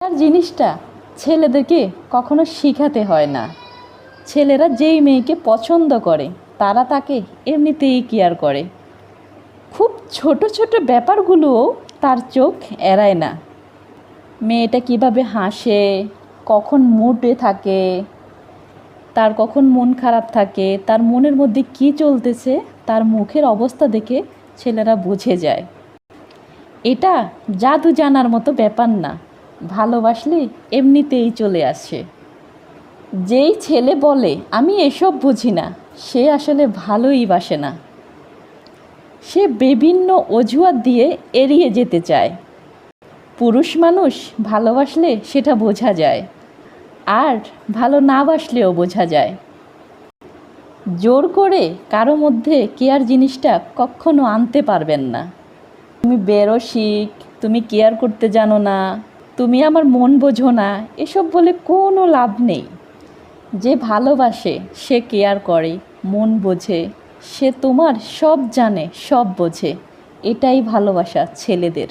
আর জিনিসটা ছেলেদেরকে কখনো শিখাতে হয় না। ছেলেরা যেই মেয়েকে পছন্দ করে, তারা তাকে এমনিতেই কেয়ার করে। খুব ছোট ছোট ব্যাপারগুলোও তার চোখ এড়ায় না। মেয়েটা কীভাবে হাসে, কখন মুডে থাকে, তার কখন মন খারাপ থাকে, তার মনের মধ্যে কী চলতেছে, তার মুখের অবস্থা দেখে ছেলেরা বুঝে যায়। এটা জাদু জানার মতো ব্যাপার না। ভালোবাসলে এমনিতেই চলে আসে। যেই ছেলে বলে, আমি এসব বুঝি না সে আসলে ভালোই বাসে না। সে বিভিন্ন অজুহাত দিয়ে এড়িয়ে যেতে চায়। পুরুষ মানুষ ভালোবাসলে সেটা বোঝা যায়, আর ভালো না বাসলেও বোঝা যায়। জোর করে কারও মধ্যে কেয়ার জিনিসটা কখনো আনতে পারবেন না। তুমি বেরো শিখ তুমি কেয়ার করতে জানো না তুমি আমার মন বোঝো না, এসব বলে কোনো লাভ নেই। যে ভালোবাসে, সে কেয়ার করে, মন বোঝে, সে তোমার সব জানে, সব বোঝে। এটাই ভালোবাসা ছেলেদের।